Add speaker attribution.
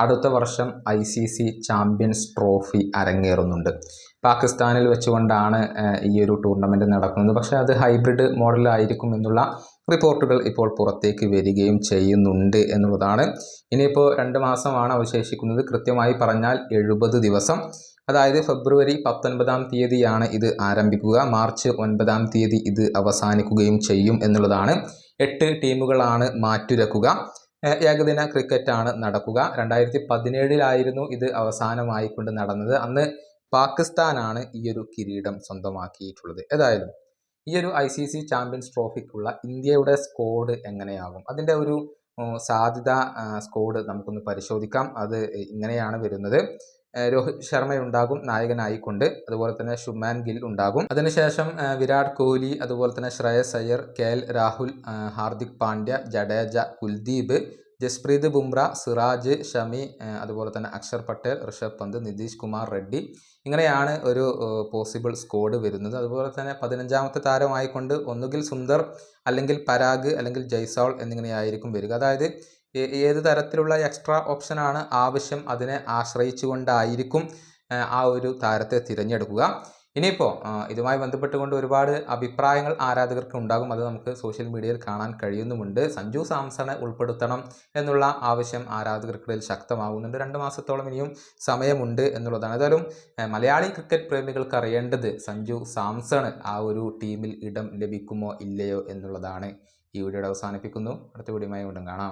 Speaker 1: അടുത്ത വർഷം I C C champions trophy അരങ്ങേറുന്നുണ്ട്. പാകിസ്ഥാനിൽ വെച്ചുകൊണ്ടാണ് ഈ ഒരു ടൂർണമെന്റ് നടക്കുന്നത്. പക്ഷേ അത് ഹൈബ്രിഡ് മോഡലായിരിക്കും എന്നുള്ള റിപ്പോർട്ടുകൾ ഇപ്പോൾ പുറത്തേക്ക് വരികയും ചെയ്യുന്നുണ്ട് എന്നുള്ളതാണ്. ഇനിയിപ്പോൾ രണ്ട് മാസമാണ് അവശേഷിക്കുന്നത്. കൃത്യമായി പറഞ്ഞാൽ എഴുപത് ദിവസം. അതായത് ഫെബ്രുവരി പത്തൊൻപതാം തീയതിയാണ് ഇത് ആരംഭിക്കുക. മാർച്ച് ഒൻപതാം തീയതി ഇത് അവസാനിക്കുകയും ചെയ്യും എന്നുള്ളതാണ്. എട്ട് ടീമുകളാണ് മാറ്റുരക്കുക. ഏകദിന ക്രിക്കറ്റാണ് നടക്കുക. രണ്ടായിരത്തി പതിനേഴിലായിരുന്നു ഇത് അവസാനമായിക്കൊണ്ട് നടന്നത്. അന്ന് പാകിസ്ഥാനാണ് ഈ ഒരു കിരീടം സ്വന്തമാക്കിയിട്ടുള്ളത്. ഏതായാലും ഈ ഒരു ഐ സി സി ചാമ്പ്യൻസ് ട്രോഫിക്കുള്ള ഇന്ത്യയുടെ സ്കോഡ് എങ്ങനെയാകും? അതിന്റെ ഒരു സാധ്യത സ്കോഡ് നമുക്കൊന്ന് പരിശോധിക്കാം. അത് ഇങ്ങനെയാണ് വരുന്നത്. രോഹിത് ശർമ്മയുണ്ടാകും നായകനായിക്കൊണ്ട്. അതുപോലെ തന്നെ ശുമാൻ ഗിൽ ഉണ്ടാകും. അതിനുശേഷം വിരാട് കോഹ്ലി അതുപോലെ തന്നെ ശ്രേയസ് അയ്യർ കെ എൽ രാഹുൽ ഹാർദിക് പാണ്ഡ്യ ജഡേജ കുൽദീപ് ജസ്പ്രീത് ബുംറ സിറാജ് ഷമി അതുപോലെ തന്നെ അക്ഷർ പട്ടേൽ ഋഷഭ് പന്ത് നിതീഷ് കുമാർ റെഡ്ഡി. ഇങ്ങനെയാണ് ഒരു പോസിബിൾ സ്കോഡ് വരുന്നത്. അതുപോലെ തന്നെ പതിനഞ്ചാമത്തെ താരമായിക്കൊണ്ട് ഒന്നുകിൽ സുന്ദർ അല്ലെങ്കിൽ പരാഗ് അല്ലെങ്കിൽ ജയ്സോൾ എന്നിങ്ങനെയായിരിക്കും വരിക. അതായത് ഏത് തരത്തിലുള്ള എക്സ്ട്രാ ഓപ്ഷനാണ് ആവശ്യം അതിനെ ആശ്രയിച്ചുകൊണ്ടായിരിക്കും ആ, ഒരു താരത്തെ തിരഞ്ഞെടുക്കുക. ഇനിയിപ്പോൾ ഇതുമായി ബന്ധപ്പെട്ടുകൊണ്ട് ഒരുപാട് അഭിപ്രായങ്ങൾ ആരാധകർക്ക് ഉണ്ടാകും. അത് നമുക്ക് സോഷ്യൽ മീഡിയയിൽ കാണാൻ കഴിയുന്നുമുണ്ട്. സഞ്ജു സാംസണെ ഉൾപ്പെടുത്തണം എന്നുള്ള ആവശ്യം ആരാധകർക്കിടയിൽ ശക്തമാകുന്നുണ്ട്. രണ്ട് മാസത്തോളം ഇനിയും സമയമുണ്ട് എന്നുള്ളതാണ്. ഏതായാലും മലയാളി ക്രിക്കറ്റ് പ്രേമികൾക്ക് അറിയേണ്ടത് സഞ്ജു സാംസണ്. ആ ഒരു ടീമിൽ ഇടം ലഭിക്കുമോ ഇല്ലയോ എന്നുള്ളതാണ് ഈ വീഡിയോയുടെ അവസാനിപ്പിക്കുന്നു. അടുത്ത വീഡിയോയുമായി വീണ്ടും കാണാം.